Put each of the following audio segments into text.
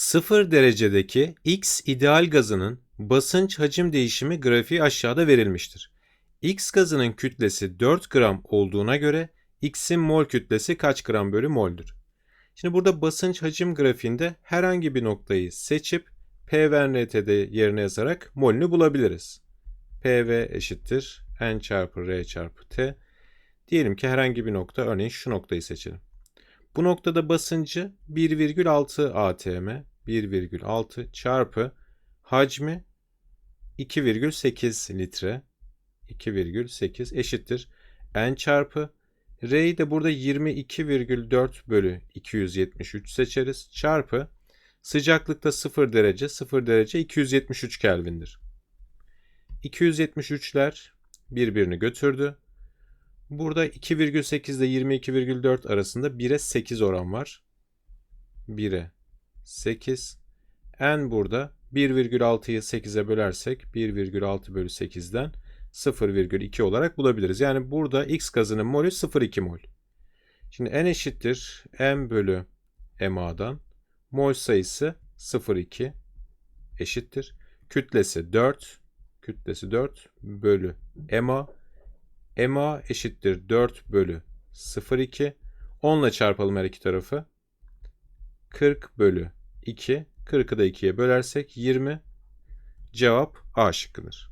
0 derecedeki X ideal gazının basınç hacim değişimi grafiği aşağıda verilmiştir. X gazının kütlesi 4 gram olduğuna göre X'in mol kütlesi kaç gram bölü moldür? Şimdi burada basınç hacim grafiğinde herhangi bir noktayı seçip P ve NRT'de yerine yazarak molünü bulabiliriz. PV eşittir N çarpı R çarpı T. Diyelim ki herhangi bir nokta örneğin şu noktayı seçelim. Bu noktada basıncı 1,6 atm 1,6 çarpı hacmi 2,8 litre 2,8 eşittir n çarpı R'yi de burada 22,4 bölü 273 seçeriz. Çarpı sıcaklıkta 0 derece 0 derece 273 Kelvin'dir. 273'ler birbirini götürdü. Burada 2,8 ile 22,4 arasında 1'e 8 oran var. 1'e 8. N burada 1,6'yı 8'e bölersek 1,6 bölü 8'den 0,2 olarak bulabiliriz. Yani burada X gazının molü 0,2 mol. Şimdi N eşittir M bölü MA'dan mol sayısı 0,2 eşittir. Kütlesi 4 kütlesi 4 bölü MA MA eşittir 4 bölü 0,2. 10 ile çarpalım her iki tarafı. 40 bölü 2. 40'ı da 2'ye bölersek 20. Cevap A şıkkıdır.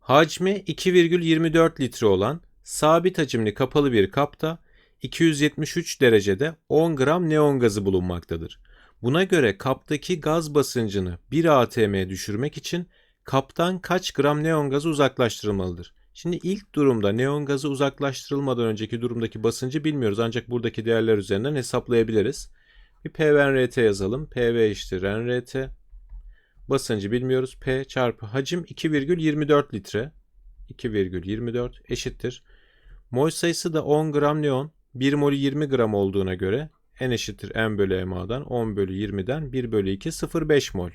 Hacmi 2,24 litre olan sabit hacimli kapalı bir kapta 273 derecede 10 gram neon gazı bulunmaktadır. Buna göre kaptaki gaz basıncını 1 atm'ye düşürmek için kaptan kaç gram neon gazı uzaklaştırılmalıdır? Şimdi ilk durumda neon gazı uzaklaştırılmadan önceki durumdaki basıncı bilmiyoruz ancak buradaki değerler üzerinden hesaplayabiliriz. Bir PVNRT yazalım. PV eşittir NRT. Basıncı bilmiyoruz. P çarpı hacim 2,24 litre. 2,24 eşittir. Mol sayısı da 10 gram neon. 1 molü 20 gram olduğuna göre N eşittir M bölü MA'dan 10 bölü 20'den 1 bölü 2 0,5 mol.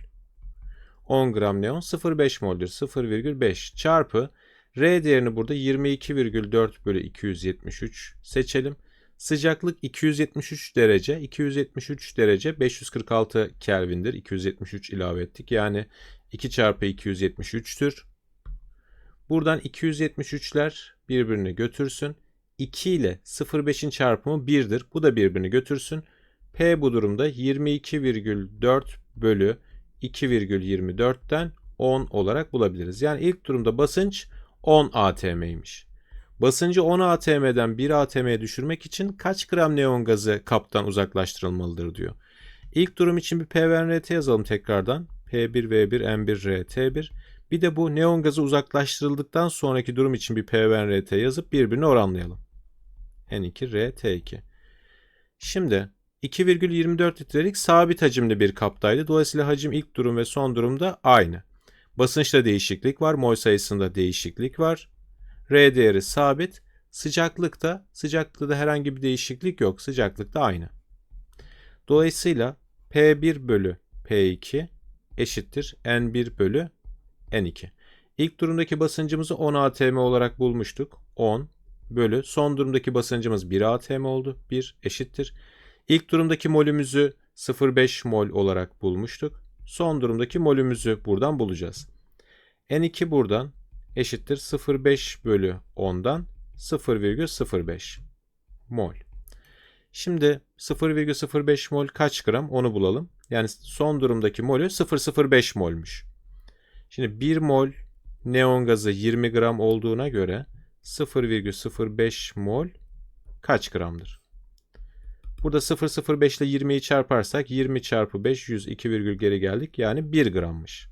10 gram neon 0,5 mol'dur. 0,5 çarpı R değerini burada 22,4 bölü 273 seçelim. Sıcaklık 273 derece. 273 derece 546 Kelvin'dir. 273 ilave ettik. Yani 2 çarpı 273'tür. Buradan 273'ler birbirini götürsün. 2 ile 0,5'in çarpımı 1'dir. Bu da birbirini götürsün. P bu durumda 22,4 bölü 2,24'ten 10 olarak bulabiliriz. Yani ilk durumda basınç 10 atm'ymiş. Basıncı 10 atm'den 1 atm'ye düşürmek için kaç gram neon gazı kaptan uzaklaştırılmalıdır diyor. İlk durum için bir PVNRT yazalım tekrardan. P1V1 M1 RT1. Bir de bu neon gazı uzaklaştırıldıktan sonraki durum için bir PVNRT yazıp birbirini oranlayalım. N2 RT2. Şimdi 2,24 litrelik sabit hacimli bir kaptaydı. Dolayısıyla hacim ilk durum ve son durumda aynı. Basınçta değişiklik var. Mol sayısında değişiklik var. R değeri sabit. Sıcaklıkta, sıcaklıkta da herhangi bir değişiklik yok. Sıcaklıkta aynı. Dolayısıyla P1 bölü P2 eşittir N1 bölü N2. İlk durumdaki basıncımızı 10 atm olarak bulmuştuk. 10 bölü son durumdaki basıncımız 1 atm oldu. 1 eşittir. İlk durumdaki molümüzü 0,5 mol olarak bulmuştuk. Son durumdaki molümüzü buradan bulacağız. N2 buradan eşittir 0,5 bölü 10'dan 0,05 mol. Şimdi 0,05 mol kaç gram onu bulalım. Yani son durumdaki molü 0,05 molmuş. Şimdi 1 mol neon gazı 20 gram olduğuna göre 0,05 mol kaç gramdır? Burada 0,05 ile 20'yi çarparsak 20 çarpı 5 100 2 virgül geri geldik. Yani 1 grammış.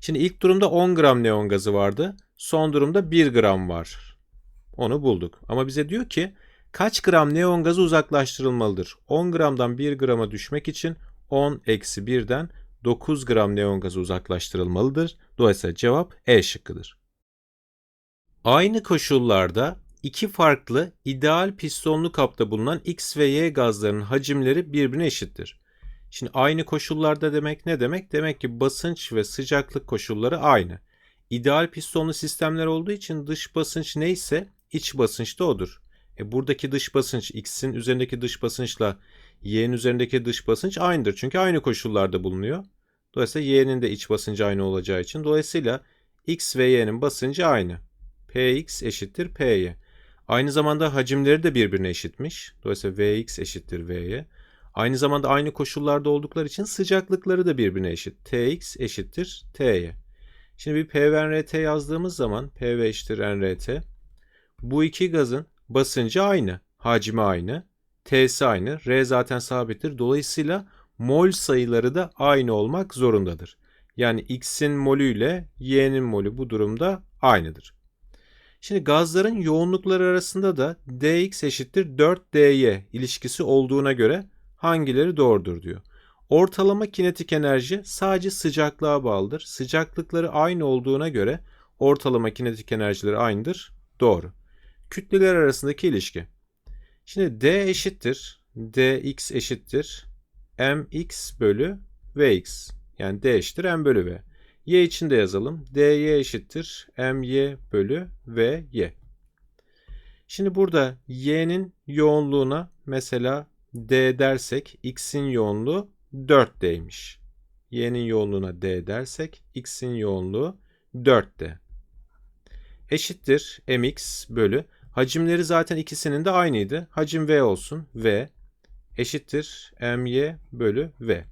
Şimdi ilk durumda 10 gram neon gazı vardı. Son durumda 1 gram var. Onu bulduk. Ama bize diyor ki kaç gram neon gazı uzaklaştırılmalıdır? 10 gramdan 1 grama düşmek için 10 eksi 1'den 9 gram neon gazı uzaklaştırılmalıdır. Dolayısıyla cevap E şıkkıdır. Aynı koşullarda iki farklı ideal pistonlu kapta bulunan X ve Y gazlarının hacimleri birbirine eşittir. Şimdi aynı koşullarda demek ne demek? Demek ki basınç ve sıcaklık koşulları aynı. İdeal pistonlu sistemler olduğu için dış basınç neyse iç basınç da odur. E buradaki dış basınç x'in üzerindeki dış basınçla y'nin üzerindeki dış basınç aynıdır. Çünkü aynı koşullarda bulunuyor. Dolayısıyla y'nin de iç basıncı aynı olacağı için. Dolayısıyla x ve y'nin basıncı aynı. px eşittir py. Aynı zamanda hacimleri de birbirine eşitmiş. Dolayısıyla vx eşittir vy. Aynı zamanda aynı koşullarda oldukları için sıcaklıkları da birbirine eşit. tx eşittir ty. Şimdi bir P NRT yazdığımız zaman P eşittir NRT. Bu iki gazın basıncı aynı, hacmi aynı, T'si aynı, R zaten sabittir. Dolayısıyla mol sayıları da aynı olmak zorundadır. Yani X'in molü ile Y'nin molü bu durumda aynıdır. Şimdi gazların yoğunlukları arasında da dx eşittir 4dy ilişkisi olduğuna göre hangileri doğrudur diyor. Ortalama kinetik enerji sadece sıcaklığa bağlıdır. Sıcaklıkları aynı olduğuna göre ortalama kinetik enerjileri aynıdır. Doğru. Kütleler arasındaki ilişki. Şimdi D eşittir. dx eşittir. mx bölü vx. Yani D eşittir m bölü v. Y için de yazalım. dy eşittir. my bölü vy. Şimdi burada y'nin yoğunluğuna mesela d dersek x'in yoğunluğu 4D'ymiş. Y'nin yoğunluğuna D dersek X'in yoğunluğu 4D. Eşittir mx bölü. Hacimleri zaten ikisinin de aynıydı. Hacim V olsun. V eşittir my bölü V.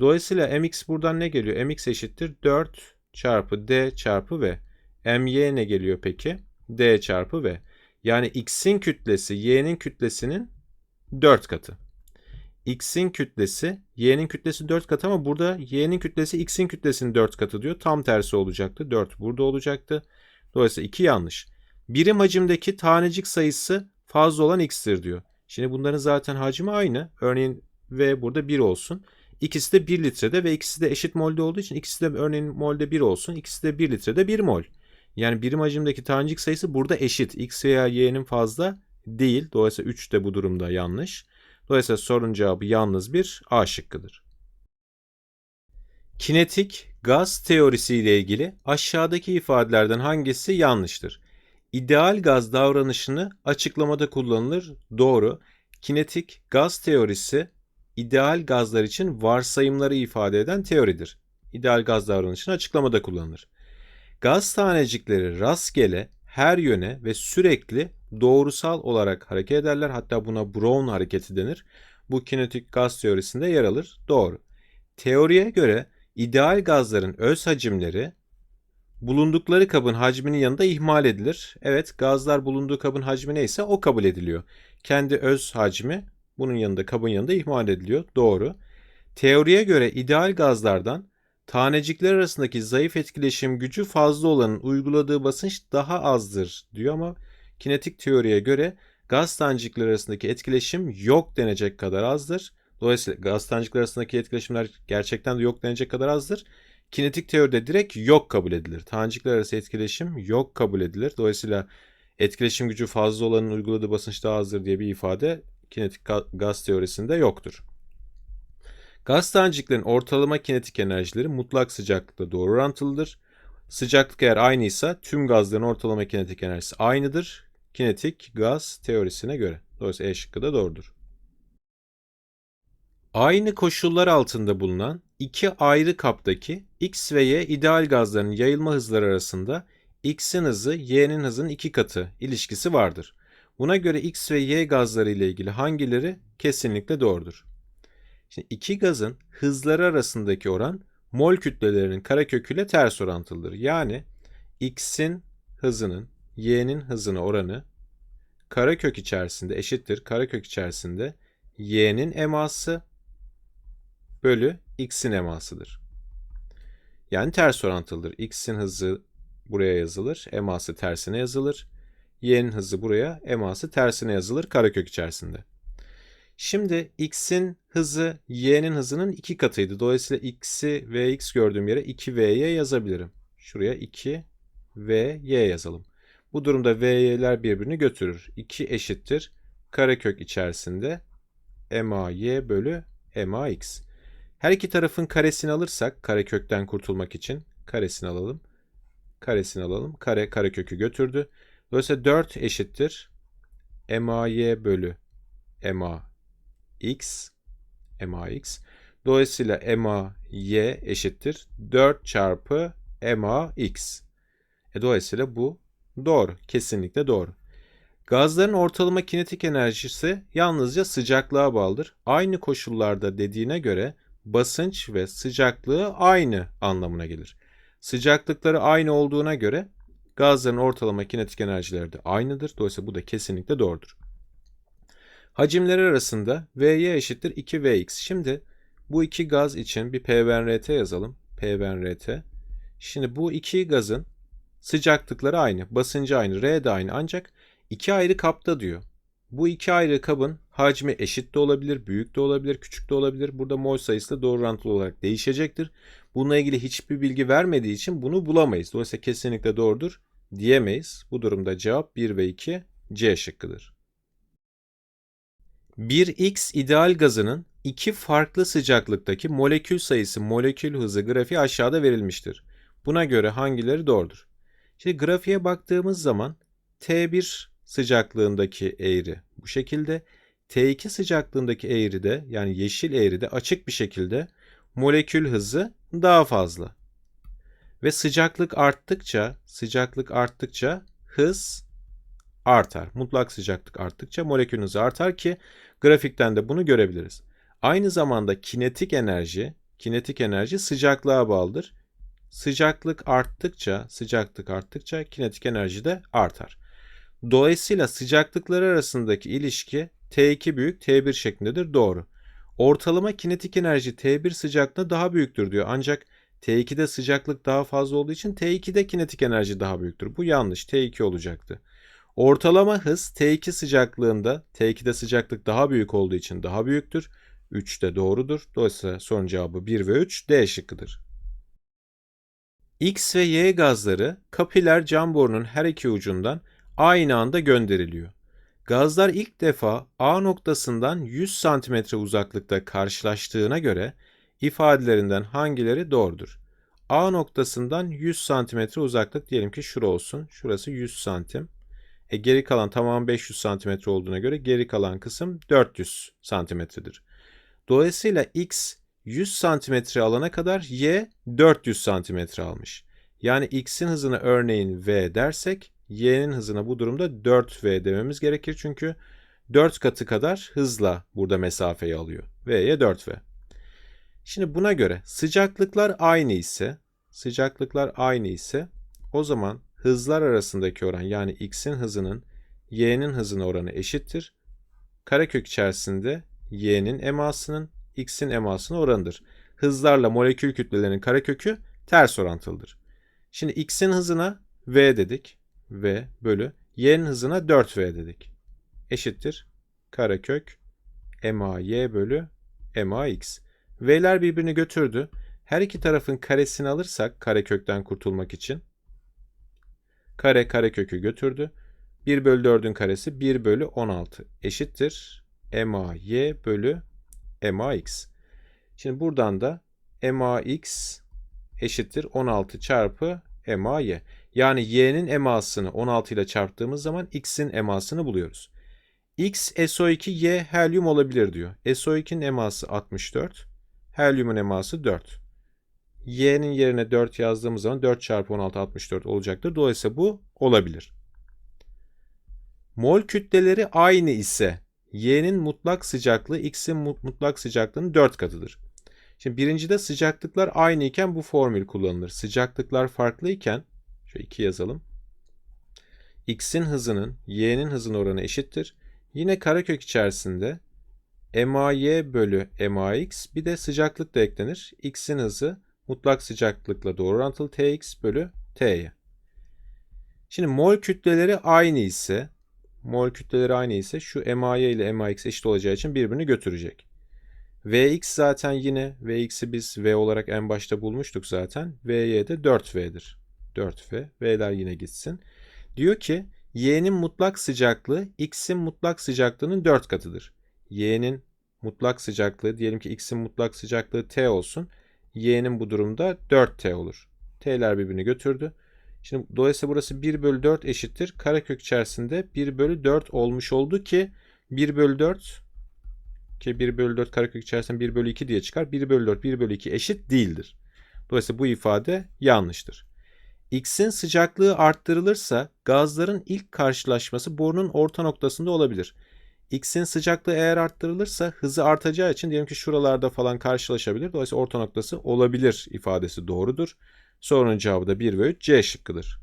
Dolayısıyla mx buradan ne geliyor? mx eşittir 4 çarpı d çarpı v. my ne geliyor peki? d çarpı v. Yani x'in kütlesi y'nin kütlesinin 4 katı x'in kütlesi y'nin kütlesi 4 katı ama burada y'nin kütlesi x'in kütlesinin 4 katı diyor. Tam tersi olacaktı. 4 burada olacaktı. Dolayısıyla 2 yanlış. Birim hacimdeki tanecik sayısı fazla olan x'tir diyor. Şimdi bunların zaten hacmi aynı. Örneğin v burada 1 olsun. İkisi de 1 litrede ve ikisi de eşit molde olduğu için ikisi de örneğin molde 1 olsun. İkisi de 1 litrede 1 mol. Yani birim hacimdeki tanecik sayısı burada eşit. X veya y'nin fazla değil. Dolayısıyla 3 de bu durumda yanlış. Dolayısıyla sorunun cevabı yalnız bir A şıkkıdır. Kinetik gaz teorisi ile ilgili aşağıdaki ifadelerden hangisi yanlıştır? İdeal gaz davranışını açıklamada kullanılır. Doğru. Kinetik gaz teorisi ideal gazlar için varsayımları ifade eden teoridir. İdeal gaz davranışını açıklamada kullanılır. Gaz tanecikleri rastgele her yöne ve sürekli doğrusal olarak hareket ederler. Hatta buna Brown hareketi denir. Bu kinetik gaz teorisinde yer alır. Doğru. Teoriye göre ideal gazların öz hacimleri bulundukları kabın hacminin yanında ihmal edilir. Evet gazlar bulunduğu kabın hacmi neyse o kabul ediliyor. Kendi öz hacmi bunun yanında kabın yanında ihmal ediliyor. Doğru. Teoriye göre ideal gazlardan tanecikler arasındaki zayıf etkileşim gücü fazla olanın uyguladığı basınç daha azdır diyor ama kinetik teoriye göre gaz tanecikler arasındaki etkileşim yok denecek kadar azdır. Dolayısıyla gaz tanecikler arasındaki etkileşimler gerçekten de yok denecek kadar azdır. Kinetik teoride direkt yok kabul edilir. Tanecikler arası etkileşim yok kabul edilir. Dolayısıyla etkileşim gücü fazla olanın uyguladığı basınç daha azdır diye bir ifade kinetik gaz teorisinde yoktur. Gaz taneciklerin ortalama kinetik enerjileri mutlak sıcaklıkla doğru orantılıdır. Sıcaklık eğer aynıysa tüm gazların ortalama kinetik enerjisi aynıdır. Kinetik gaz teorisine göre. Dolayısıyla E şıkkı da doğrudur. Aynı koşullar altında bulunan iki ayrı kaptaki X ve Y ideal gazların yayılma hızları arasında X'in hızı Y'nin hızının iki katı ilişkisi vardır. Buna göre X ve Y gazları ile ilgili hangileri kesinlikle doğrudur? Şimdi iki gazın hızları arasındaki oran mol kütlelerinin kareköküyle ters orantılıdır. Yani x'in hızının y'nin hızına oranı karekök içerisinde eşittir. Karekök içerisinde y'nin eması bölü x'in emasıdır. Yani ters orantılıdır. x'in hızı buraya yazılır, eması tersine yazılır. y'nin hızı buraya, eması tersine yazılır karekök içerisinde. Şimdi x'in hızı y'nin hızının iki katıydı. Dolayısıyla x'i vx gördüğüm yere 2vy yazabilirim. Şuraya 2 vy yazalım. Bu durumda v'ler birbirini götürür. 2 eşittir karekök içerisinde may bölü max. Her iki tarafın karesini alırsak karekökten kurtulmak için karesini alalım. Karesini alalım. Kare karekökü götürdü. Dolayısıyla 4 eşittir MAY bölü MAX MAX. Dolayısıyla MAY eşittir 4 çarpı MAX. E dolayısıyla bu doğru. Kesinlikle doğru. Gazların ortalama kinetik enerjisi yalnızca sıcaklığa bağlıdır. Aynı koşullarda dediğine göre basınç ve sıcaklığı aynı anlamına gelir. Sıcaklıkları aynı olduğuna göre gazların ortalama kinetik enerjileri de aynıdır. Dolayısıyla bu da kesinlikle doğrudur. Hacimleri arasında Vy eşittir 2Vx. Şimdi bu iki gaz için bir PVNRT yazalım. PVNRT. Şimdi bu iki gazın sıcaklıkları aynı, basıncı aynı, R de aynı ancak iki ayrı kapta diyor. Bu iki ayrı kabın hacmi eşit de olabilir, büyük de olabilir, küçük de olabilir. Burada mol sayısı da doğru orantılı olarak değişecektir. Bununla ilgili hiçbir bilgi vermediği için bunu bulamayız. Dolayısıyla kesinlikle doğrudur diyemeyiz. Bu durumda cevap 1 ve 2 C şıkkıdır. 1x ideal gazının iki farklı sıcaklıktaki molekül sayısı molekül hızı grafiği aşağıda verilmiştir. Buna göre hangileri doğrudur? Şimdi grafiğe baktığımız zaman T1 sıcaklığındaki eğri bu şekilde, T2 sıcaklığındaki eğri de yani yeşil eğri de açık bir şekilde molekül hızı daha fazla. Ve sıcaklık arttıkça, sıcaklık arttıkça hız artar. Mutlak sıcaklık arttıkça molekül hızı artar ki grafikten de bunu görebiliriz. Aynı zamanda kinetik enerji, kinetik enerji sıcaklığa bağlıdır. Sıcaklık arttıkça, sıcaklık arttıkça kinetik enerji de artar. Dolayısıyla sıcaklıkları arasındaki ilişki T2 büyük T1 şeklindedir. Doğru. Ortalama kinetik enerji T1 sıcaklığında daha büyüktür diyor. Ancak T2'de sıcaklık daha fazla olduğu için T2'de kinetik enerji daha büyüktür. Bu yanlış. T2 olacaktı. Ortalama hız T2 sıcaklığında T2'de sıcaklık daha büyük olduğu için daha büyüktür. 3 de doğrudur. Dolayısıyla son cevabı 1 ve 3 D şıkkıdır. X ve Y gazları kapiler cam borunun her iki ucundan aynı anda gönderiliyor. Gazlar ilk defa A noktasından 100 cm uzaklıkta karşılaştığına göre ifadelerinden hangileri doğrudur? A noktasından 100 cm uzaklık diyelim ki şura olsun. Şurası 100 cm. E geri kalan tamam 500 cm olduğuna göre geri kalan kısım 400 cm'dir. Dolayısıyla x 100 cm alana kadar y 400 cm almış. Yani x'in hızına örneğin v dersek y'nin hızına bu durumda 4v dememiz gerekir. Çünkü 4 katı kadar hızla burada mesafeyi alıyor. v'ye 4v. Şimdi buna göre sıcaklıklar aynı ise sıcaklıklar aynı ise o zaman hızlar arasındaki oran yani x'in hızının y'nin hızına oranı eşittir. Karekök içerisinde y'nin emasının x'in emasına oranıdır. Hızlarla molekül kütlelerinin karekökü ters orantılıdır. Şimdi x'in hızına v dedik. v bölü y'nin hızına 4v dedik. Eşittir. Karekök MAY bölü MAX. V'ler birbirini götürdü. Her iki tarafın karesini alırsak karekökten kurtulmak için kare karekökü götürdü. 1 bölü 4'ün karesi 1 bölü 16 eşittir. MAY bölü MAX. Şimdi buradan da MAX eşittir 16 çarpı MAY. Yani y'nin emasını 16 ile çarptığımız zaman x'in emasını buluyoruz. X SO2 Y helyum olabilir diyor. SO2'nin eması 64. Helyumun eması 4. Y'nin yerine 4 yazdığımız zaman 4 çarpı 16 64 olacaktır. Dolayısıyla bu olabilir. Mol kütleleri aynı ise Y'nin mutlak sıcaklığı X'in mutlak sıcaklığının 4 katıdır. Şimdi birincide sıcaklıklar aynı iken bu formül kullanılır. Sıcaklıklar farklı iken şöyle 2 yazalım. X'in hızının Y'nin hızının oranı eşittir. Yine karekök içerisinde MAY bölü MAX bir de sıcaklık da eklenir. X'in hızı mutlak sıcaklıkla doğru orantılı Tx bölü T'ye. Şimdi mol kütleleri aynı ise mol kütleleri aynı ise şu MAY ile MAX eşit olacağı için birbirini götürecek. Vx zaten yine Vx'i biz V olarak en başta bulmuştuk zaten. Vy de 4V'dir. 4V. V'ler yine gitsin. Diyor ki y'nin mutlak sıcaklığı x'in mutlak sıcaklığının 4 katıdır. y'nin mutlak sıcaklığı diyelim ki x'in mutlak sıcaklığı t olsun. y'nin bu durumda 4t olur. t'ler birbirini götürdü. Şimdi dolayısıyla burası 1 bölü 4 eşittir. Karekök içerisinde 1 bölü 4 olmuş oldu ki 1 bölü 4 ki 1 bölü 4 karekök içerisinde 1 bölü 2 diye çıkar. 1 bölü 4 1 bölü 2 eşit değildir. Dolayısıyla bu ifade yanlıştır. X'in sıcaklığı arttırılırsa gazların ilk karşılaşması borunun orta noktasında olabilir. X'in sıcaklığı eğer arttırılırsa hızı artacağı için diyelim ki şuralarda falan karşılaşabilir. Dolayısıyla orta noktası olabilir ifadesi doğrudur. Sorunun cevabı da 1 ve 3 C şıkkıdır.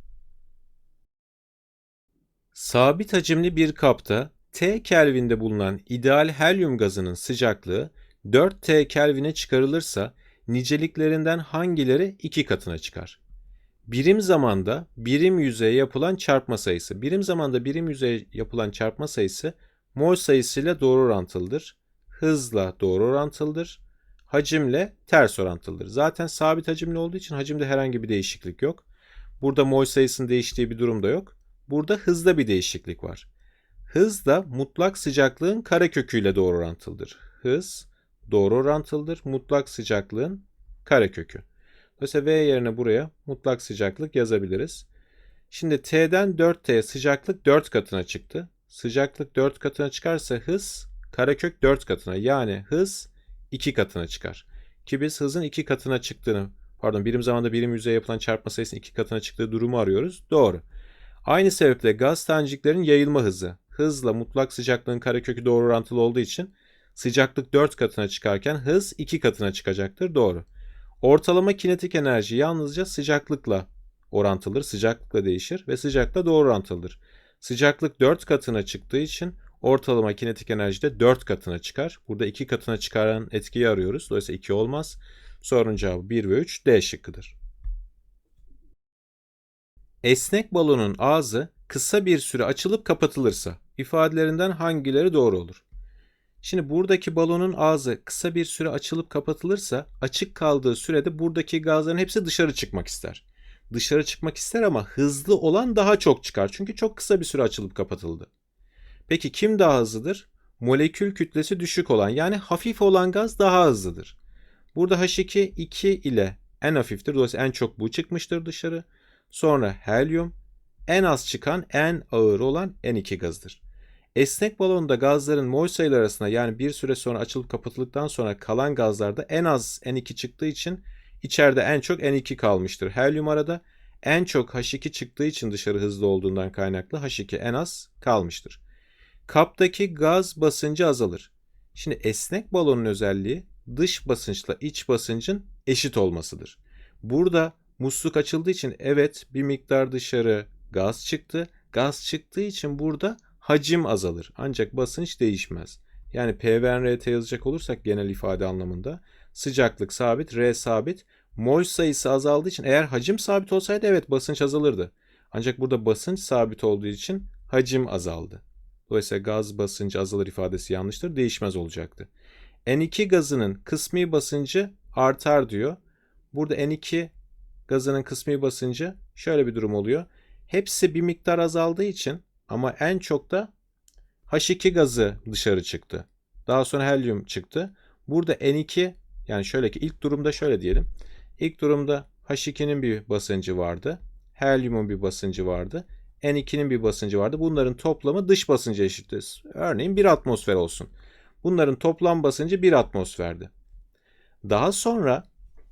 Sabit hacimli bir kapta T Kelvin'de bulunan ideal helyum gazının sıcaklığı 4 T Kelvin'e çıkarılırsa niceliklerinden hangileri 2 katına çıkar? Birim zamanda birim yüzeye yapılan çarpma sayısı. Birim zamanda birim yüzeye yapılan çarpma sayısı mol sayısıyla doğru orantılıdır. Hızla doğru orantılıdır. Hacimle ters orantılıdır. Zaten sabit hacimli olduğu için hacimde herhangi bir değişiklik yok. Burada mol sayısının değiştiği bir durum da yok. Burada hızda bir değişiklik var. Hız da mutlak sıcaklığın kareköküyle doğru orantılıdır. Hız doğru orantılıdır mutlak sıcaklığın karekökü. Dolayısıyla V yerine buraya mutlak sıcaklık yazabiliriz. Şimdi T'den 4T'ye sıcaklık 4 katına çıktı. Sıcaklık 4 katına çıkarsa hız karekök 4 katına yani hız 2 katına çıkar. Ki biz hızın 2 katına çıktığını pardon birim zamanda birim yüzeye yapılan çarpma sayısının 2 katına çıktığı durumu arıyoruz. Doğru. Aynı sebeple gaz taneciklerin yayılma hızı hızla mutlak sıcaklığın karekökü doğru orantılı olduğu için sıcaklık 4 katına çıkarken hız 2 katına çıkacaktır. Doğru. Ortalama kinetik enerji yalnızca sıcaklıkla orantılıdır. Sıcaklıkla değişir ve sıcakla doğru orantılıdır. Sıcaklık 4 katına çıktığı için ortalama kinetik enerji de 4 katına çıkar. Burada 2 katına çıkaran etkiyi arıyoruz. Dolayısıyla 2 olmaz. Sorunun cevabı 1 ve 3 D şıkkıdır. Esnek balonun ağzı kısa bir süre açılıp kapatılırsa ifadelerinden hangileri doğru olur? Şimdi buradaki balonun ağzı kısa bir süre açılıp kapatılırsa açık kaldığı sürede buradaki gazların hepsi dışarı çıkmak ister. Dışarı çıkmak ister ama hızlı olan daha çok çıkar. Çünkü çok kısa bir süre açılıp kapatıldı. Peki kim daha hızlıdır? Molekül kütlesi düşük olan yani hafif olan gaz daha hızlıdır. Burada H2 2 ile en hafiftir. Dolayısıyla en çok bu çıkmıştır dışarı. Sonra helyum en az çıkan en ağır olan N2 gazıdır. Esnek balonda gazların mol sayıları arasında yani bir süre sonra açılıp kapatıldıktan sonra kalan gazlarda en az N2 çıktığı için içeride en çok N2 kalmıştır. Helyum arada en çok H2 çıktığı için dışarı hızlı olduğundan kaynaklı H2 en az kalmıştır. Kaptaki gaz basıncı azalır. Şimdi esnek balonun özelliği dış basınçla iç basıncın eşit olmasıdır. Burada musluk açıldığı için evet bir miktar dışarı gaz çıktı. Gaz çıktığı için burada hacim azalır. Ancak basınç değişmez. Yani PVN RT yazacak olursak genel ifade anlamında sıcaklık sabit, R sabit. Mol sayısı azaldığı için eğer hacim sabit olsaydı evet basınç azalırdı. Ancak burada basınç sabit olduğu için hacim azaldı. Dolayısıyla gaz basıncı azalır ifadesi yanlıştır. Değişmez olacaktı. N2 gazının kısmi basıncı artar diyor. Burada N2 gazının kısmi basıncı şöyle bir durum oluyor. Hepsi bir miktar azaldığı için ama en çok da H2 gazı dışarı çıktı. Daha sonra helyum çıktı. Burada N2 yani şöyle ki ilk durumda şöyle diyelim. İlk durumda H2'nin bir basıncı vardı. Helyumun bir basıncı vardı. N2'nin bir basıncı vardı. Bunların toplamı dış basınca eşittir. Örneğin 1 atmosfer olsun. Bunların toplam basıncı 1 atmosferdi. Daha sonra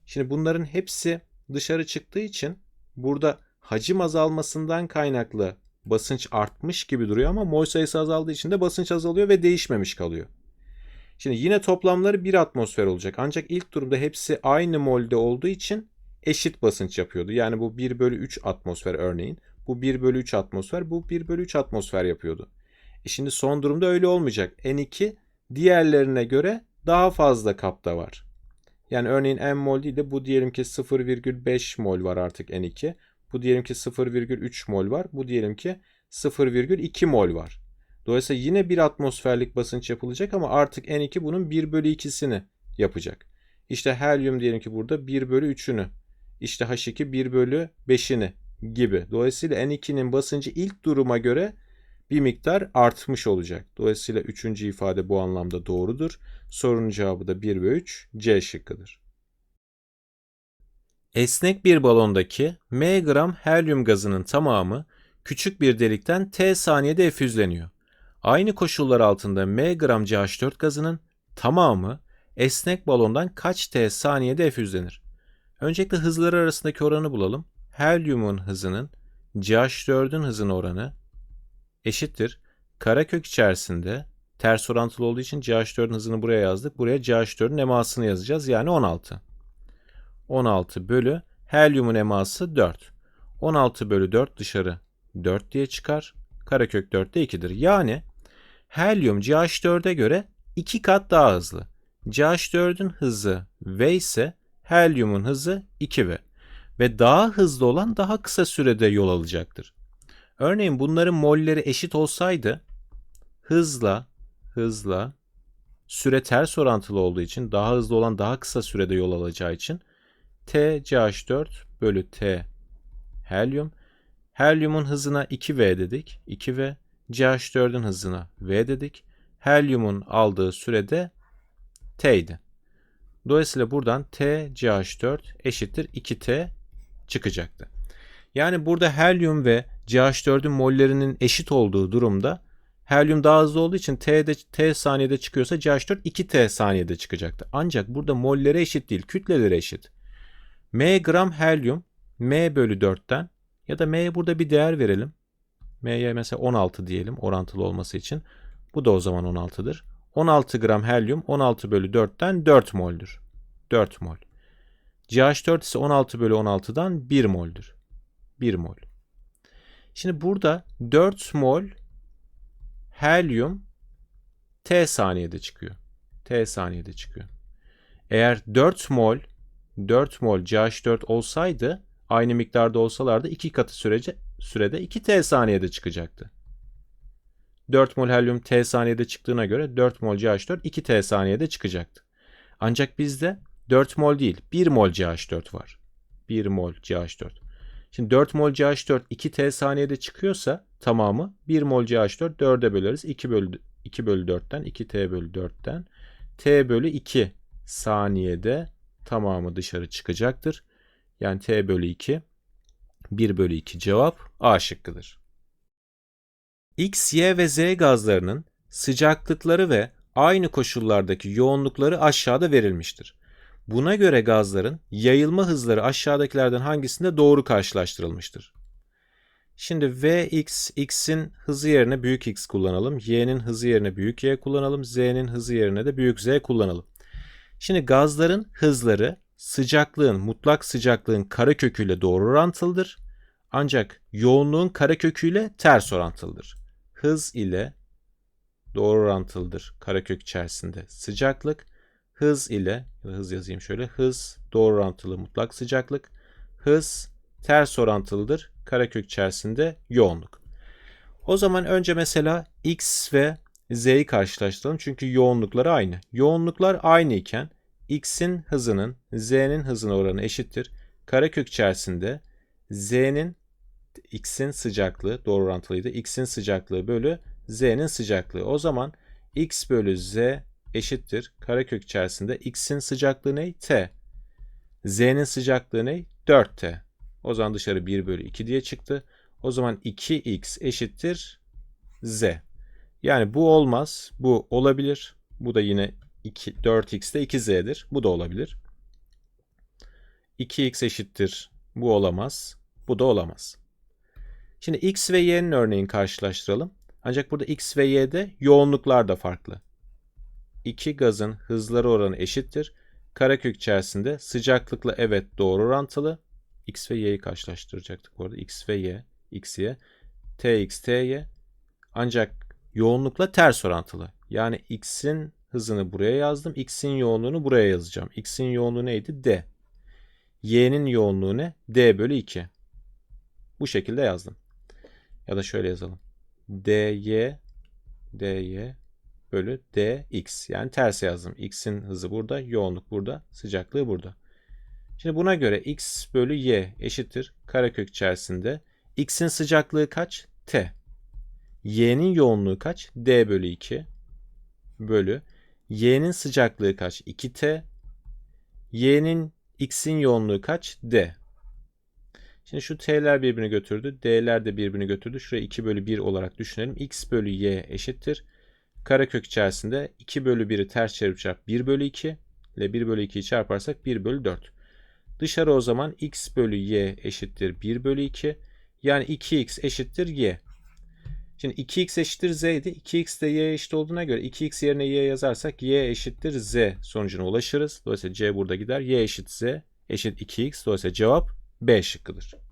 şimdi bunların hepsi dışarı çıktığı için burada hacim azalmasından kaynaklı basınç artmış gibi duruyor ama mol sayısı azaldığı için de basınç azalıyor ve değişmemiş kalıyor. Şimdi yine toplamları 1 atmosfer olacak. Ancak ilk durumda hepsi aynı molde olduğu için eşit basınç yapıyordu. Yani bu 1 bölü 3 atmosfer örneğin. Bu 1 bölü 3 atmosfer, bu 1 bölü 3 atmosfer yapıyordu. E şimdi son durumda öyle olmayacak. N2 diğerlerine göre daha fazla kapta var. Yani örneğin n mol değil de bu diyelim ki 0,5 mol var artık N2. Bu diyelim ki 0,3 mol var. Bu diyelim ki 0,2 mol var. Dolayısıyla yine bir atmosferlik basınç yapılacak ama artık N2 bunun 1 bölü 2'sini yapacak. İşte helyum diyelim ki burada 1 bölü 3'ünü. İşte H2 1 bölü 5'ini gibi. Dolayısıyla N2'nin basıncı ilk duruma göre bir miktar artmış olacak. Dolayısıyla üçüncü ifade bu anlamda doğrudur. Sorunun cevabı da 1 ve 3 C şıkkıdır. Esnek bir balondaki m gram helyum gazının tamamı küçük bir delikten t saniyede efüzleniyor. Aynı koşullar altında m gram CH4 gazının tamamı esnek balondan kaç t saniyede efüzlenir? Öncelikle hızları arasındaki oranı bulalım. Helyumun hızının CH4'ün hızına oranı eşittir. Karekök içerisinde ters orantılı olduğu için CH4'ün hızını buraya yazdık. Buraya CH4'ün emasını yazacağız. Yani 16. 16 bölü helyumun eması 4. 16 bölü 4 dışarı 4 diye çıkar. Karekök 4 de 2'dir. Yani helyum CH4'e göre 2 kat daha hızlı. CH4'ün hızı V ise helyumun hızı 2V. Ve daha hızlı olan daha kısa sürede yol alacaktır. Örneğin bunların molleri eşit olsaydı hızla hızla süre ters orantılı olduğu için daha hızlı olan daha kısa sürede yol alacağı için T CH4 bölü T helyum. Helyumun hızına 2V dedik. 2V. CH4'ün hızına V dedik. Helyumun aldığı sürede T'ydi. Dolayısıyla buradan T CH4 eşittir 2T çıkacaktı. Yani burada helyum ve CH4'ün mollerinin eşit olduğu durumda helyum daha hızlı olduğu için T'de T saniyede çıkıyorsa CH4 2T saniyede çıkacaktı. Ancak burada molleri eşit değil, kütleleri eşit. M gram helyum M bölü 4'ten ya da M'ye burada bir değer verelim. M'ye mesela 16 diyelim orantılı olması için. Bu da o zaman 16'dır. 16 gram helyum 16 bölü 4'ten 4 mol'dür. 4 mol. CH4 ise 16 bölü 16'dan 1 mol'dür. 1 mol. Şimdi burada 4 mol helyum T saniyede çıkıyor. T saniyede çıkıyor. Eğer 4 mol 4 mol CH4 olsaydı aynı miktarda olsalardı 2 katı sürece, sürede 2 T saniyede çıkacaktı. 4 mol helyum T saniyede çıktığına göre 4 mol CH4 2 T saniyede çıkacaktı. Ancak bizde 4 mol değil 1 mol CH4 var. 1 mol CH4. Şimdi 4 mol CH4 2 T saniyede çıkıyorsa tamamı 1 mol CH4 4'e böleriz. 2 bölü 2 bölü 4'ten 2 T bölü 4'ten T bölü 2 saniyede tamamı dışarı çıkacaktır. Yani T bölü 2 1 bölü 2 cevap A şıkkıdır. X, Y ve Z gazlarının sıcaklıkları ve aynı koşullardaki yoğunlukları aşağıda verilmiştir. Buna göre gazların yayılma hızları aşağıdakilerden hangisinde doğru karşılaştırılmıştır? Şimdi Vx, x'in hızı yerine büyük x kullanalım. Y'nin hızı yerine büyük y kullanalım. Z'nin hızı yerine de büyük z kullanalım. Şimdi gazların hızları sıcaklığın, mutlak sıcaklığın kareköküyle doğru orantılıdır. Ancak yoğunluğun kareköküyle ters orantılıdır. Hız ile doğru orantılıdır karekök içerisinde sıcaklık. Hız ile, hız yazayım şöyle, hız doğru orantılı mutlak sıcaklık. Hız ters orantılıdır karekök içerisinde yoğunluk. O zaman önce mesela x ve z'yi karşılaştıralım çünkü yoğunlukları aynı. Yoğunluklar aynı iken x'in hızının z'nin hızına oranı eşittir. Karekök içerisinde z'nin x'in sıcaklığı doğru orantılıydı. x'in sıcaklığı bölü z'nin sıcaklığı. O zaman x bölü z eşittir. Karekök içerisinde x'in sıcaklığı ne? T. Z'nin sıcaklığı ne? 4T. O zaman dışarı 1 bölü 2 diye çıktı. O zaman 2x eşittir z. Yani bu olmaz. Bu olabilir. Bu da yine 2, 4x de 2z'dir. Bu da olabilir. 2x eşittir. Bu olamaz. Bu da olamaz. Şimdi x ve y'nin örneğini karşılaştıralım. Ancak burada x ve y'de yoğunluklar da farklı. İki gazın hızları oranı eşittir. Karekök içerisinde sıcaklıkla evet doğru orantılı. X ve Y'yi karşılaştıracaktık bu arada. X ve Y, X, Y, TX, TY. Ancak yoğunlukla ters orantılı. Yani X'in hızını buraya yazdım. X'in yoğunluğunu buraya yazacağım. X'in yoğunluğu neydi? D. Y'nin yoğunluğu ne? D bölü 2. Bu şekilde yazdım. Ya da şöyle yazalım. dy dy bölü dx. Yani ters yazdım. x'in hızı burada, yoğunluk burada, sıcaklığı burada. Şimdi buna göre x bölü y eşittir. Karekök içerisinde x'in sıcaklığı kaç? T. y'nin yoğunluğu kaç? d bölü 2 bölü y'nin sıcaklığı kaç? 2t. y'nin X'in yoğunluğu kaç? D. Şimdi şu T'ler birbirini götürdü. D'ler de birbirini götürdü. Şurayı 2 bölü 1 olarak düşünelim. X bölü Y eşittir. Karekök içerisinde 2 bölü 1'i ters çevirip çarp 1 bölü 2 ile 1 bölü 2'yi çarparsak 1 bölü 4. Dışarı o zaman x bölü y eşittir 1 bölü 2. Yani 2x eşittir y. Şimdi 2x eşittir z idi. 2x de y eşit olduğuna göre 2x yerine y yazarsak y eşittir z sonucuna ulaşırız. Dolayısıyla c burada gider. y eşit z eşit 2x. Dolayısıyla cevap B şıkkıdır.